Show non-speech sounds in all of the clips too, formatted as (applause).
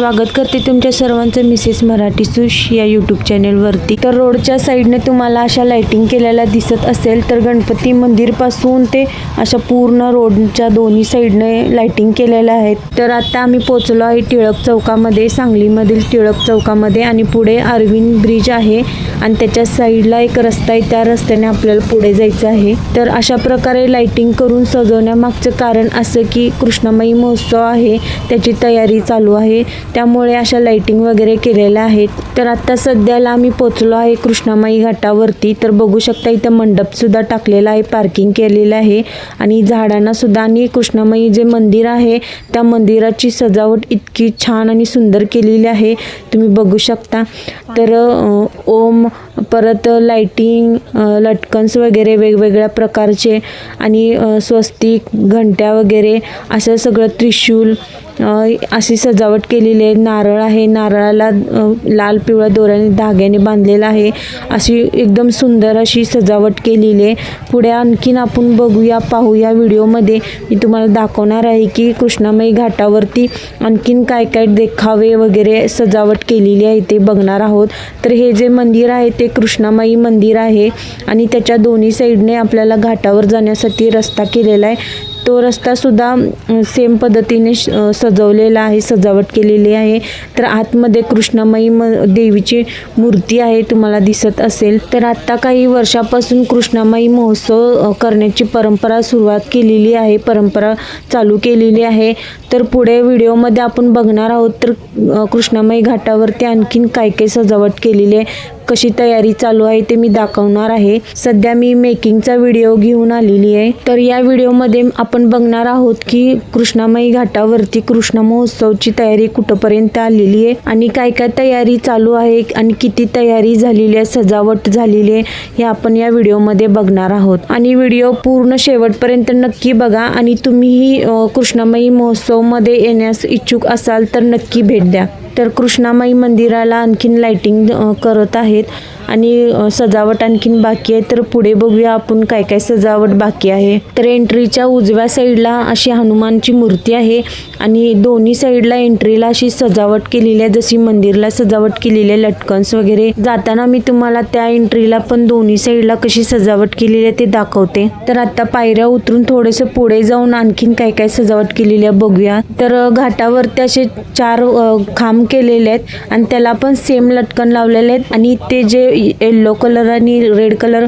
स्वागत करते तुमच्या सर्वांचं मिसेस मराठी सुश या यूट्यूब चॅनेलवरती तर रोडच्या साईडने तुम्हाला अशा लाईटिंग केलेल्या दिसत असेल तर गणपती मंदिरपासून ते अशा पूर्ण रोडच्या दोन्ही साईडने लाईटिंग केलेल्या आहेत. तर आता आम्ही पोचलो आहे टिळक चौकामध्ये सांगलीमधील टिळक चौकामध्ये आणि पुढे अरविंद ब्रिज आहे आणि त्याच्या साईडला एक रस्ता आहे. त्या रस्त्याने आपल्याला पुढे जायचं आहे. तर अशा प्रकारे लाईटिंग करून सजवण्यामागचं कारण असं की कृष्णमयी महोत्सव आहे त्याची तयारी चालू आहे. त्यामुळे अशा लाईटिंग वगैरे केलेल्या आहेत. तर आत्ता सध्याला आम्ही पोचलो आहे कृष्णामाई घाटावरती. तर बघू शकता इथं मंडपसुद्धा टाकलेला आहे पार्किंग केलेलं आहे. आणि झाडांनासुद्धा आणि कृष्णामाई जे मंदिर आहे त्या मंदिराची सजावट इतकी छान आणि सुंदर केलेली आहे. तुम्ही बघू शकता. तर ओम परत लाईटिंग लटकन्स वगैरे वेगवेगळ्या प्रकारचे आणि स्वस्तिक घंट्या वगैरे असं सगळं त्रिशूल अशी सजावट केलेली आहे. नारळ आहे. नारळाला लाल पिवळ्या दोऱ्याने धाग्याने बांधलेला आहे. अशी एकदम सुंदर अशी सजावट केलेली आहे. पुढे आणखीन आपण बघूया पाहूया व्हिडिओमध्ये. मी तुम्हाला दाखवणार आहे की कृष्णामाई घाटावरती आणखीन काय काय देखावे वगैरे सजावट केलेली आहे ते बघणार आहोत. तर हे जे मंदिर आहे ते कृष्णामाई मंदिर आहे आणि त्याच्या दोन्ही साईडने आपल्याला घाटावर जाण्यासाठी रस्ता केलेला आहे. तो रस्ता सुद्धा सेम पद्धतीने सजवलेला आहे सजावट केलेली आहे. तर आतमध्ये कृष्णामाई म देवीची मूर्ती आहे तुम्हाला दिसत असेल. तर आत्ता काही वर्षापासून कृष्णामाई महोत्सव करण्याची परंपरा सुरुवात केलेली आहे परंपरा चालू केलेली आहे. तर पुढे व्हिडिओमध्ये आपण बघणार आहोत तर कृष्णामाई घाटावरती आणखीन काय काय सजावट केलेली आहे. कशी तयारी चालू आहे ते मी दाखवणार आहे. सध्या मी मेकिंगचा व्हिडिओ घेऊन आलेली आहे. तर या व्हिडिओमध्ये आपण बघणार आहोत की कृष्णामाई घाटावरती कृष्ण महोत्सवची तयारी कुठंपर्यंत आलेली आहे आणि काय काय तयारी चालू आहे आणि किती तयारी झालेली आहे सजावट झालेली आहे हे आपण या व्हिडिओमध्ये बघणार आहोत. आणि व्हिडिओ पूर्ण शेवटपर्यंत नक्की बघा आणि तुम्हीही अ, कृष्णामाई महोत्सवमध्ये येण्यास इच्छुक असाल तर नक्की भेट द्या. तर कृष्णामाई मंदिराला आणखीन लाईटिंग करत आहेत it आणि सजावट आणखीन बाकी आहे. तर पुढे बघूया आपण काय काय सजावट बाकी आहे. तर एंट्रीच्या उजव्या साईडला अशी हनुमानची मूर्ती आहे आणि दोन्ही साईडला एंट्रीला अशी सजावट केलेली आहे. जशी मंदिरला सजावट केलेली आहे लटकन्स वगैरे. जाताना मी तुम्हाला त्या एंट्रीला पण दोन्ही साईडला कशी सजावट केलेली आहे ते दाखवते. तर आता पायऱ्या उतरून थोडंसं पुढे जाऊन आणखीन काय काय सजावट केलेली आहे बघूया. तर घाटावरती असे चार खांब केलेले आहेत आणि त्याला पण सेम लटकन लावलेले आहेत. आणि ते जे येल्लो कलर आणि रेड कलर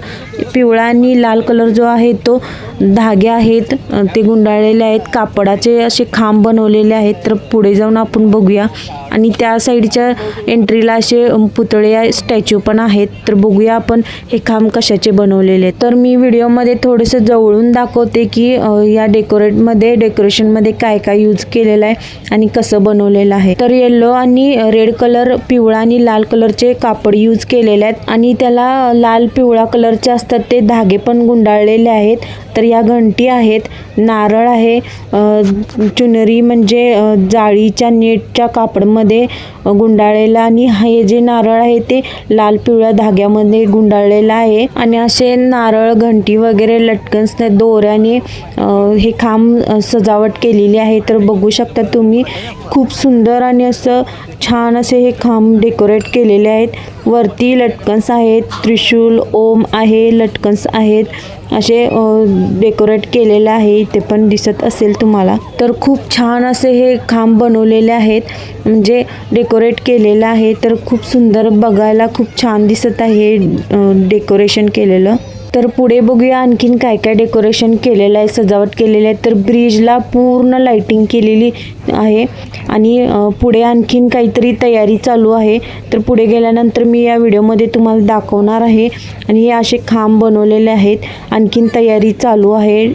पिवळा आणि लाल कलर जो आहे तो धागे आहेत. ते गुंडाळलेले आहेत. कापडाचे असे खांब बनवलेले आहेत. तर पुढे जाऊन आपण बघूया. आणि त्या साईडच्या एंट्रीला असे पुतळे स्टॅच्यू पण आहेत. तर बघूया आपण हे खांब कशाचे बनवलेले तर मी व्हिडिओमध्ये थोडंसं जवळून दाखवते की या डेकोरेटमध्ये डेकोरेशनमध्ये काय काय यूज केलेलं आहे आणि कसं बनवलेलं आहे. तर येल्लो आणि रेड कलर पिवळा आणि लाल कलरचे कापड यूज केलेले आहेत. आणि त्याला लाल पिवळा कलरचे असतात. ते धागे पण गुंडाळलेले आहेत. तर या घंटी आहेत नारळ आहे चुनरी म्हणजे जाळीच्या नेटच्या कापडमध्ये गुंडाळलेला गुंडाळलेलं आणि हे जे नारळ आहे ते लाल पिवळ्या धाग्यामध्ये गुंडाळलेलं आहे. आणि असे नारळ घंटी वगैरे लटकन्स दोऱ्याने हे खांब सजावट केलेली आहे. तर बघू शकता तुम्ही खूप सुंदर आणि असं छान असे हे खांब डेकोरेट केलेले आहेत. वरती लटकन्स आहेत त्रिशूल ओम आहे लटकन्स आहेत. असे अ, डेकोरेट केलेले आहे इथे पण दिसत असेल तुम्हाला. तर खूप छान असे हे खांब बनवलेले आहेत. म्हणजे डेकोरेट केलेलं आहे तर खूप सुंदर बघायला खूप छान दिसत आहे डेकोरेशन केलेलं. तर पुढे बघूया आणखीन काय काय डेकोरेशन केलेलं आहे सजावट केलेली आहे. तर ब्रिजला पूर्ण लाईटिंग केलेली आहे. आणि पुढे आणखीन काहीतरी तयारी चालू आहे. तर पुढे गेल्यानंतर मी या व्हिडिओमध्ये तुम्हाला दाखवणार आहे. आणि हे असे खांब बनवलेले आहेत. आणखीन तयारी चालू आहे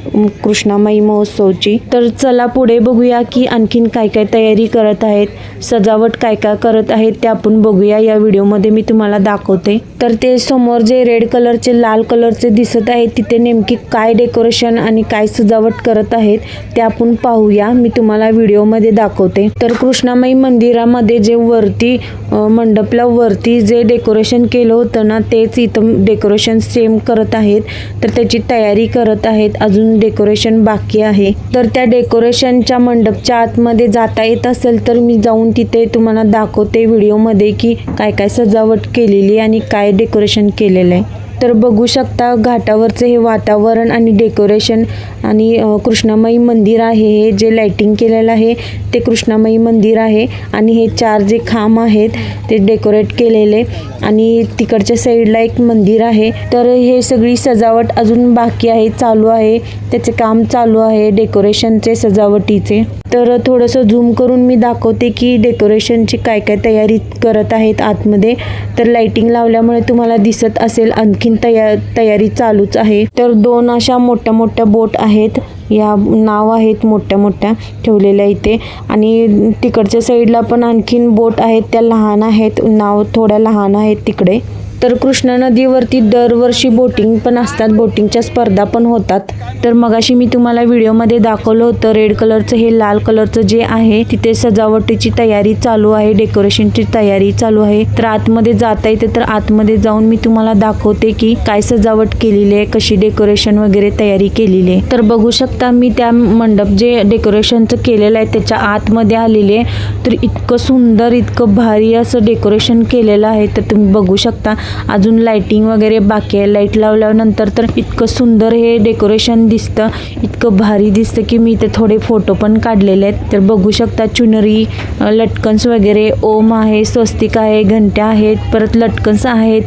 कृष्णामाई महोत्सवची. तर चला पुढे बघूया की आणखीन काय काय तयारी करत आहेत. सजावट काय काय करत आहेत ते आपण बघूया. या व्हिडिओमध्ये मी तुम्हाला दाखवते. तर ते समोर जे रेड कलरचे लाल कलरचे दिसत आहे तिथे नेमकी काय डेकोरेशन आणि काय सजावट करत आहेत ते आपण पाहूया. मी तुम्हाला व्हिडिओमध्ये दाखवते. तर कृष्णामाई मंदिरामध्ये जे वरती मंडपला वरती जे डेकोरेशन केलं होतं ना तेच इथं डेकोरेशन सेम करत आहेत. तर त्याची तयारी करत आहेत. अजून डेकोरेशन बाकी आहे. तर त्या डेकोरेशनच्या मंडपच्या आतमध्ये जाता येत असेल तर मी जाऊन तिथे तुम्हाला दाखवते व्हिडिओमध्ये की काय काय सजावट केलेली आणि काय डेकोरेशन केलेलं आहे. तर बघू शकता घाटावरचं हे वातावरण आणि डेकोरेशन आणि अ, कृष्णामाई मंदिर आहे हे जे लाइटिंग केलेलं आहे ते कृष्णामाई मंदिर आहे. आणि हे चार जे खांब आहेत ते डेकोरेट केलेले. आणि तिकडच्या साईडला एक मंदिर आहे. तर हे सगळी सजावट अजून बाकी आहे चालू आहे. त्याचे काम चालू आहे डेकोरेशनचे सजावटीचे. तर थोडंसं झूम करून मी दाखवते की डेकोरेशनची काय काय तयारी करत आहेत आतमध्ये. तर लाइटिंग लावल्यामुळे तुम्हाला दिसत असेल आणखीन तया तयारी चालूच आहे. तर दोन अशा मोठ्या मोठ्या बोट आहेत. या नाव आहेत मोठ्या मोठ्या ठेवलेल्या इथे. आणि तिकडच्या साईडला पण आणखीन बोट आहेत. त्या लहान आहेत. नाव थोड्या लहान आहेत तिकडे. तर कृष्णा नदीवरती दरवर्षी बोटिंग पण असतात. बोटिंगच्या स्पर्धा पण होतात. तर मगाशी मी तुम्हाला व्हिडिओमध्ये दाखवलं होतं रेड कलरचं हे लाल कलरचं जे आहे तिथे सजावटीची तयारी चालू आहे डेकोरेशनची तयारी चालू आहे. तर आतमध्ये जाता येते तर आतमध्ये जाऊन मी तुम्हाला दाखवते की काय सजावट केलेली आहे कशी डेकोरेशन वगैरे तयारी केलेली आहे. तर बघू शकता मी त्या मंडप जे डेकोरेशनचं केलेलं आहे त्याच्या आतमध्ये आलेले आहे. तर इतकं सुंदर इतकं भारी असं डेकोरेशन केलेलं आहे तर तुम्ही बघू शकता. अजून लाइटिंग वगैरे बाकी आहे. लाइट लावल्यानंतर तर इतकं सुंदर हे डेकोरेशन दिसतं. इतकं भारी दिसतं की मी इथे थोडे फोटो पण काढलेले आहेत. तर बघू शकता चुनरी लटकन्स वगैरे. ओम आहे स्वस्तिक आहे घंट्या आहेत. परत लटकन्स आहेत.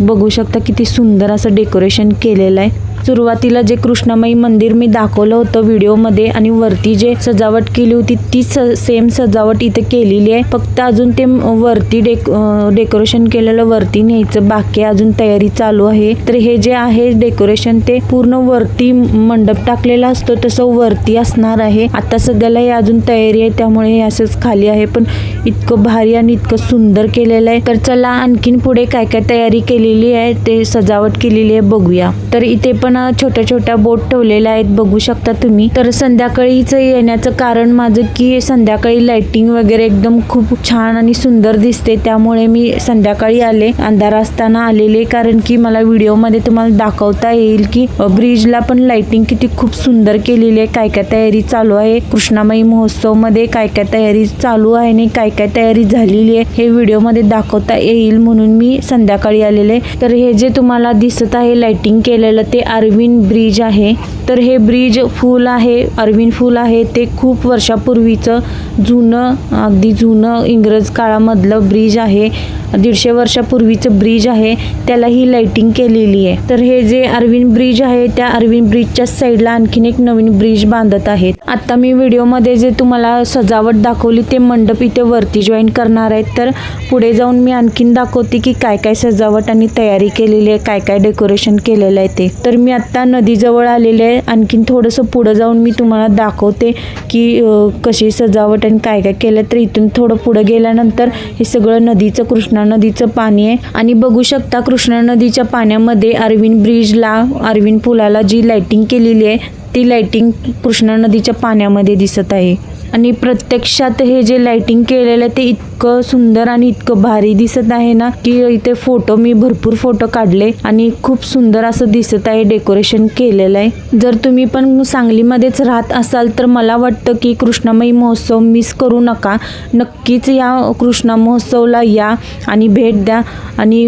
बघू शकता किती सुंदर असं डेकोरेशन केलेलं आहे. सुरुवातीला जे कृष्णमयी मंदिर मी दाखवलं होतं व्हिडिओमध्ये आणि वरती जे सजावट केली होती ती सेम सजावट इथे केलेली आहे. फक्त अजून ते वरती डेक डेकोरेशन केलेलं वरती न्यायचं बाकी अजून तयारी चालू आहे. तर हे जे आहे डेकोरेशन ते पूर्ण वरती मंडप टाकलेला असतो तसं वरती असणार आहे. आता सध्याला हे अजून तयारी आहे त्यामुळे हे असंच खाली आहे पण इतकं भारी आणि इतकं सुंदर केलेलं आहे. तर चला आणखीन पुढे काय काय तयारी केलेली आहे ते सजावट केलेली आहे बघूया. तर इथे पण छोट्या छोट्या बोट ठेवलेल्या आहेत बघू शकता तुम्ही. तर संध्याकाळीच येण्याचं कारण माझं की संध्याकाळी लाइटिंग वगैरे एकदम खूप छान आणि सुंदर दिसते. त्यामुळे मी संध्याकाळी आले. अंधार असताना आलेले कारण की मला व्हिडिओमध्ये तुम्हाला दाखवता येईल की ब्रिजला पण लाइटिंग किती खूप सुंदर केलेली आहे. काय काय तयारी चालू आहे? कृष्णामाई महोत्सवमध्ये काय काय तयारी चालू आहे आणि काय काय तयारी झालेली आहे हे व्हिडिओमध्ये दाखवता येईल म्हणून मी संध्याकाळी आलेले. तर हे जे तुम्हाला दिसत आहे लाइटिंग केलेलं ते अरविंद ब्रिज आहे. तर हे ब्रिज फूल आहे अरविंद फूल आहे. ते खूप वर्षापूर्वीचं जुनं अगदी जुनं इंग्रज काळामधलं ब्रिज आहे. दीडशे वर्षापूर्वीचं ब्रिज आहे. त्याला ही लाइटिंग केलेली आहे. तर हे जे अरविंद ब्रिज आहे त्या अरविंद ब्रिजच्या साईडला आणखीन एक नवीन ब्रिज बांधत आहेत. आता मी व्हिडिओमध्ये जे तुम्हाला सजावट दाखवली ते मंडप इथे वरती जॉईन करणार आहेत. तर पुढे जाऊन मी आणखीन दाखवते की काय काय सजावट आणि तयारी केलेली आहे काय काय डेकोरेशन केलेलं आहे ते. तर मी आत्ता नदीजवळ आलेले आहे आणखीन थोडंसं पुढं जाऊन मी तुम्हाला दाखवते की कशी सजावट आणि काय काय केलं. तर इथून थोडं पुढं गेल्यानंतर हे सगळं नदीचं कृष्णा नदीचं पाणी आहे. आणि बघू शकता कृष्णा नदीच्या पाण्यामध्ये अरविंद ब्रिजला अरविंद पुलाला जी लायटिंग केलेली आहे ती लायटिंग कृष्णा नदीच्या पाण्यामध्ये दिसत आहे. आणि प्रत्यक्षात हे जे लाइटिंग केलेलं आहे ते इतकं सुंदर आणि इतकं भारी दिसत आहे ना की इथे फोटो मी भरपूर फोटो काढले आणि खूप सुंदर असं दिसत आहे डेकोरेशन केलेलं आहे. जर तुम्ही पण सांगलीमध्येच राहत असाल तर मला वाटतं की कृष्णमयी महोत्सव मिस करू नका. नक्कीच या कृष्णा महोत्सवला या आणि भेट द्या. आणि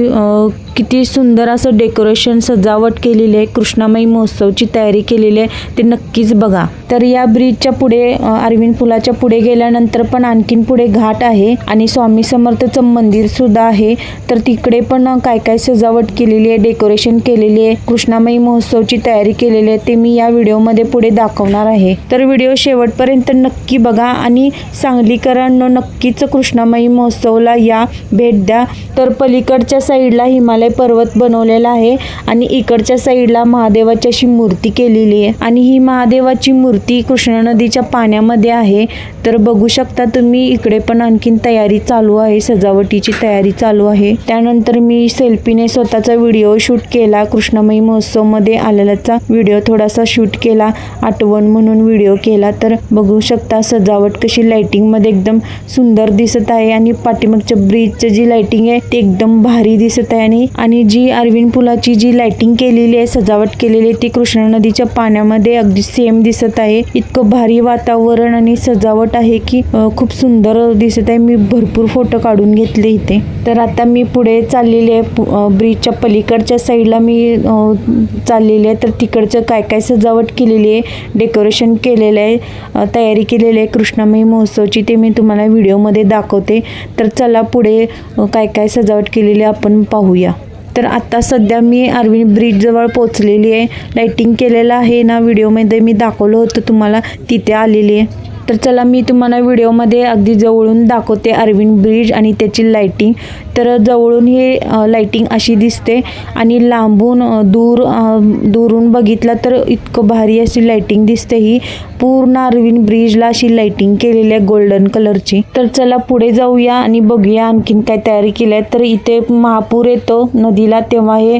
किती सुंदर असं डेकोरेशन सजावट केलेली आहे. कृष्णामाई महोत्सवची तयारी केलेली आहे. ते नक्कीच बघा. तर या ब्रिजच्या पुढे अरविंद पुलाच्या पुढे गेल्यानंतर पण आणखीन पुढे घाट आहे आणि स्वामी समर्थचं मंदिर सुद्धा आहे. तर तिकडे पण काय काय सजावट केलेली आहे डेकोरेशन केलेली आहे कृष्णामाई महोत्सवची तयारी केलेली आहे ते मी या व्हिडिओमध्ये पुढे दाखवणार आहे. तर व्हिडिओ शेवटपर्यंत नक्की बघा आणि सांगलीकरांनो नक्कीच कृष्णामाई महोत्सवला या भेट द्या. तर पलीकडच्या साईडला हिमालय हिमालय पर्वत बनवलेला आहे आणि इकडच्या साईडला महादेवाची अशी मूर्ती केलेली आहे. आणि ही महादेवाची मूर्ती कृष्णा नदीच्या पाण्यामध्ये आहे. तर बघू शकता तुम्ही इकडे पण आणखीन तयारी चालू आहे सजावटीची तयारी चालू आहे. त्यानंतर मी सेल्फीने स्वतःचा व्हिडिओ शूट केला कृष्णमयी महोत्सवमध्ये आलेल्याचा व्हिडिओ थोडासा शूट केला आठवण म्हणून व्हिडिओ केला. तर बघू शकता सजावट कशी लाइटिंगमध्ये एकदम सुंदर दिसत आहे आणि पाठीमागच्या ब्रिजचं जी लाइटिंग आहे ती एकदम भारी दिसत आहे आणि आणि जी अरविंद पुलाची जी लाइटिंग केलेली आहे सजावट केलेली आहे ती कृष्णा नदीच्या पाण्यामध्ये अगदी सेम दिसत आहे. इतकं भारी वातावरण आणि सजावट आहे की खूप सुंदर दिसत आहे. मी भरपूर फोटो काढून घेतले इथे. तर आता मी पुढे चाललेली आहे ब्रिजच्या पलीकडच्या साईडला मी चाललेली आहे. तर तिकडचं काय काय सजावट केलेली आहे डेकोरेशन केलेलं आहे तयारी केलेली आहे कृष्णामयी महोत्सवची ते मी तुम्हाला व्हिडिओमध्ये दाखवते. तर चला पुढे काय काय सजावट केलेली आहे आपण पाहूया. तर आता सध्या मी अरविंद ब्रिजजवळ पोचलेली आहे. लायटिंग केलेलं आहे ना व्हिडिओमध्ये मी दाखवलं होतं तुम्हाला तिथे आलेली आहे. तर चला मी तुम्हाला व्हिडिओमध्ये अगदी जवळून दाखवते अरविंद ब्रिज आणि त्याची लायटिंग तर जवळून हे लाइटिंग अशी दिसते. आणि लांबून दूर दूरून दुरून बघितलं तर इतकं भारी अशी लाइटिंग दिसते ही. पूर्ण अरविंद ब्रिजला अशी लाइटिंग केलेली आहे गोल्डन कलरची तर चला पुढे जाऊया आणि बघूया आणखीन काय तयारी केली आहे. तर इथे महापूर येतो. नदीला तेव्हा हे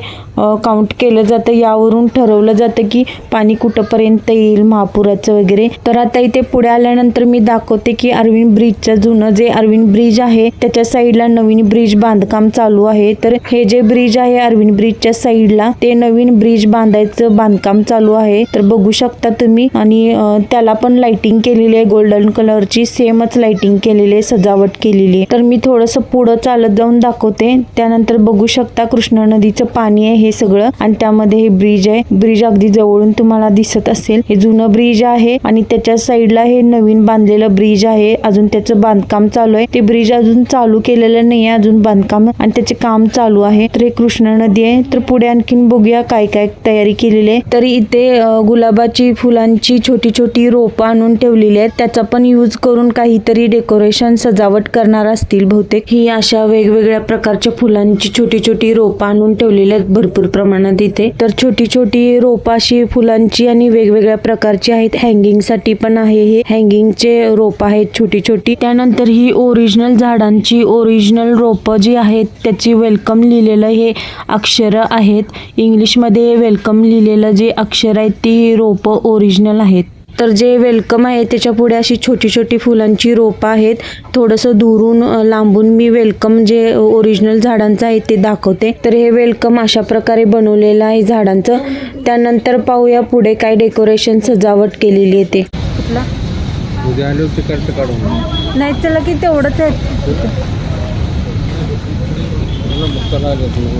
काउंट केलं जातं. यावरून ठरवलं जातं की पाणी कुठंपर्यंत येईल महापुराचं वगैरे. तर आता इथे पुढे आल्यानंतर मी दाखवते की अरविंद ब्रिजचं जुनं जे अरविंद ब्रिज आहे त्याच्या साईडला नवीन ब्रिज बांधकाम चालू आहे. तर हे जे ब्रिज आहे अरविंद ब्रिजच्या साईडला ते नवीन ब्रिज बांधायचं बांधकाम चालू आहे. तर बघू शकता तुम्ही. आणि त्याला पण लाइटिंग केलेली आहे. गोल्डन कलरची सेमच लाइटिंग केलेली आहे. सजावट केलेली आहे. तर मी थोडस पुढं चालत जाऊन दाखवते. त्यानंतर बघू शकता कृष्णा नदीचं पाणी आहे हे सगळं. आणि त्यामध्ये हे ब्रिज आहे. ब्रिज अगदी जवळून तुम्हाला दिसत असेल. हे जुनं ब्रिज आहे. आणि त्याच्या साईडला हे नवीन बांधलेलं ब्रिज आहे. अजून त्याचं बांधकाम चालू आहे. ते ब्रिज अजून चालू केलेलं नाही अजून बांधकाम आणि त्याचे काम चालू आहे. तर हे कृष्णा नदी आहे. तर पुढे आणखीन बघूया काय काय तयारी केलेली आहे. तरी इथे गुलाबाची फुलांची छोटी छोटी रोपं आणून ठेवलेली आहेत. त्याचा पण यूज करून काहीतरी डेकोरेशन सजावट करणार असतील बहुतेक. ही अशा वेगवेगळ्या प्रकारच्या फुलांची छोटी छोटी रोपं आणून ठेवलेली आहेत भरपूर प्रमाणात इथे. तर छोटी छोटी रोपं अशी फुलांची आणि वेगवेगळ्या प्रकारची आहेत. हँगिंगसाठी पण आहे हे. हँगिंगचे रोप आहेत छोटी छोटी त्यानंतर ही ओरिजिनल झाडांची ओरिजिनल रोपं जी आहेत त्याची वेलकम लिहिलेलं हे अक्षर आहेत. इंग्लिशमध्ये वेलकम लिहिलेलं जे अक्षर आहेत ती रोपं ओरिजिनल आहेत. तर जे वेलकम आहे त्याच्या पुढे अशी छोटी छोटी फुलांची रोपं आहेत. थोडंसं दुरून लांबून मी वेलकम जे ओरिजिनल झाडांचं आहे ते दाखवते. तर हे वेलकम अशा प्रकारे बनवलेलं आहे झाडांचं. त्यानंतर पाहूया पुढे काय डेकोरेशन सजावट केलेली आहे ते. नाही चला की तेवढंच आहे. मला मुक्काला आलं होतं.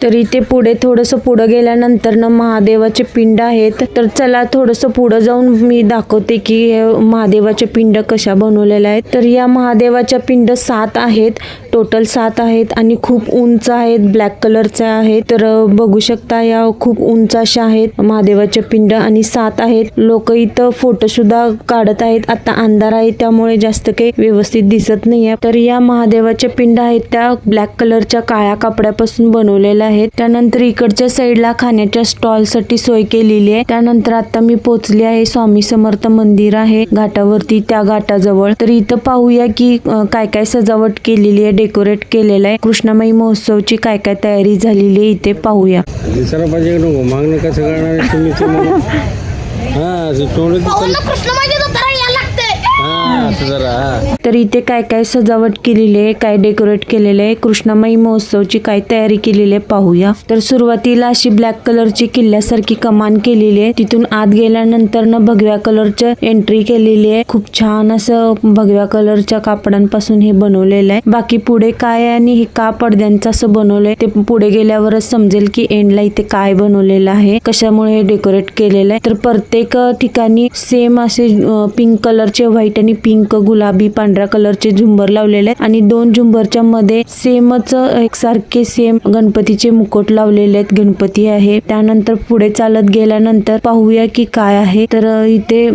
तर इथे पुढे थोडंसं पुढं गेल्यानंतर ना महादेवाचे पिंड आहेत. तर चला थोडंसं पुढं जाऊन मी दाखवते की महादेवाचे पिंड कशा बनवलेल्या आहेत. तर या महादेवाच्या पिंड सात आहेत. टोटल सात आहेत आणि खूप उंच आहेत. ब्लॅक कलरचे आहेत. तर बघू शकता या खूप उंच अशा आहेत महादेवाचे पिंड आणि सात आहेत. लोक इथं फोटो सुद्धा काढत आहेत. आता अंधार आहे त्यामुळे जास्त काही व्यवस्थित दिसत नाहीये. तर या महादेवाच्या पिंड आहेत त्या ब्लॅक कलरच्या काळ्या कापड्यापासून बनवलेल्या आहेत. त्यानंतर इकडच्या साईडला खाण्याच्या स्टॉलसाठी सोय केलेली आहे. त्यानंतर आता मी पोहोचले आहे. स्वामी समर्थ मंदिर आहे घाटावरती त्या घाटाजवळ. तर इथं पाहूया की काय काय सजावट केलेली आहे डेकोरेट केलेलं आहे. कृष्णामाई महोत्सवची काय काय तयारी झालेली आहे इथे पाहूया. मागणं कसं करणार आहे तुम्ही (laughs) हा तर इथे काय काय सजावट केलेली आहे काय डेकोरेट केलेले आहे कृष्णमयी महोत्सवची काय तयारी केलेली आहे पाहूया. तर सुरुवातीला अशी ब्लॅक कलरची किल्ल्यासारखी कमान केलेली आहे. तिथून आत गेल्यानंतर न भगव्या कलरच्या एंट्री केलेली आहे. खूप छान असं भगव्या कलरच्या कापडांपासून हे बनवलेलं आहे. बाकी पुढे काय आणि हे का पडद्यांचं असं बनवलंय ते पुढे गेल्यावरच समजेल की एंडला इथे काय बनवलेलं आहे कशामुळे हे डेकोरेट केलेलं आहे. तर प्रत्येक ठिकाणी सेम असे पिंक कलरचे व्हाईट आणि पिंक गुलाबी पांढऱ्या कलरचे झुंबर लावलेले आहेत आणि दोन झुंबरच्या मध्ये सेमच एकसारखे सेम गणपतीचे मुकुट लावलेले आहेत. गणपती आहे. त्यानंतर पुढे चालत गेल्यानंतर पाहूया की काय आहे. तर इथे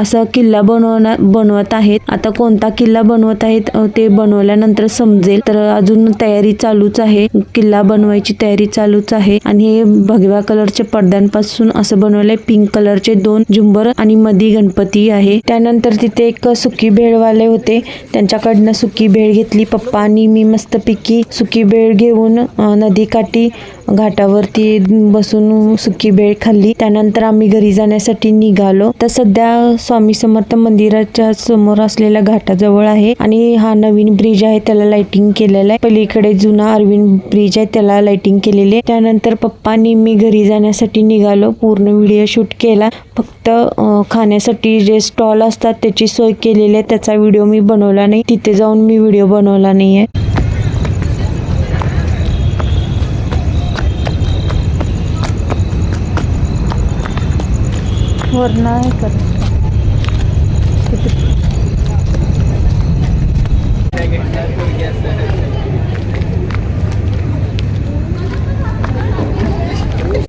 असा किल्ला बनवणार बनवत आहेत. आता कोणता किल्ला बनवत आहेत ते बनवल्यानंतर समजेल. तर अजून तयारी चालूच आहे. किल्ला बनवायची तयारी चालूच आहे. आणि हे भगव्या कलरच्या पडद्यांपासून असं बनवलंय. पिंक कलरचे दोन झुंबर आणि मधी गणपती आहे. त्यानंतर तिथे एक सुकी भेळवाले होते. त्यांच्याकडनं सुकी भेळ घेतली. पप्पा आणि मी मस्तपैकी सुकी भेळ घेऊन नदीकाठी घाटावरती बसून सुकी बेळ खाल्ली. त्यानंतर आम्ही घरी जाण्यासाठी निघालो. तर सध्या स्वामी समर्थ मंदिराच्या समोर असलेल्या घाटाजवळ आहे आणि हा नवीन ब्रिज आहे त्याला लाइटिंग केलेला आहे. पलीकडे जुना अरविंद ब्रिज आहे त्याला लाइटिंग केलेली आहे. त्यानंतर पप्पानी मी घरी जाण्यासाठी निघालो. पूर्ण व्हिडिओ शूट केला. फक्त खाण्यासाठी जे स्टॉल असतात त्याची सोय केलेली आहे. त्याचा व्हिडिओ मी बनवला नाही. तिथे जाऊन मी व्हिडिओ बनवला नाही आहे वरण हे का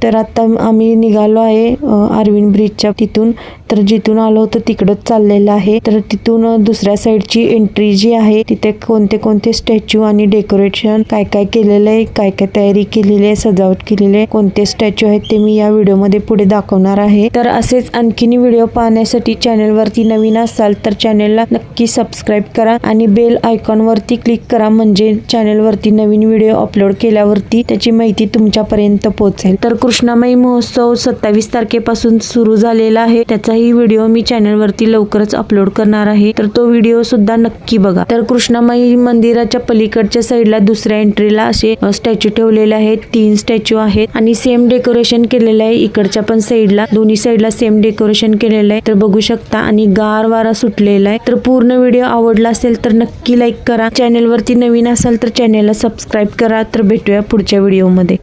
तर आत्ता आम्ही निघालो आहे अ, अरविंद ब्रिजच्या तिथून. तर जिथून आलो होतो तिकडंच चाललेलं आहे. तर तिथून दुसऱ्या साईडची एंट्री जी आहे तिथे कोणते कोणते स्टॅच्यू आणि डेकोरेशन काय काय केलेलं आहे काय काय तयारी केलेली आहे सजावट केलेली आहे कोणते स्टॅच्यू आहेत ते मी या व्हिडिओमध्ये पुढे दाखवणार आहे. तर असेच आणखीन व्हिडिओ पाहण्यासाठी चॅनलवरती नवीन असाल तर चॅनलला नक्की सबस्क्राईब करा आणि बेल आयकॉनवरती क्लिक करा. म्हणजे चॅनलवरती नवीन व्हिडिओ अपलोड केल्यावरती त्याची माहिती तुमच्यापर्यंत पोहोचेल. तर कृष्णामाई महोत्सव सत्तावीस तारखेपासून सुरू झालेला आहे. त्याचाही व्हिडिओ मी चॅनलवरती लवकरच अपलोड करणार आहे. तर तो व्हिडिओ सुद्धा नक्की बघा. तर कृष्णामाई मंदिराच्या पलीकडच्या साईडला दुसऱ्या एंट्रीला असे स्टॅच्यू ठेवलेले आहेत. तीन स्टॅच्यू आहेत आणि सेम डेकोरेशन केलेलं आहे. इकडच्या पण साईडला दोन्ही साईडला सेम डेकोरेशन केलेलं आहे. तर बघू शकता आणि गार वारा सुटलेला आहे. तर पूर्ण व्हिडिओ आवडला असेल तर नक्की लाईक करा. चॅनलवरती नवीन असाल तर चॅनलला सबस्क्राईब करा. तर भेटूया पुढच्या व्हिडिओमध्ये.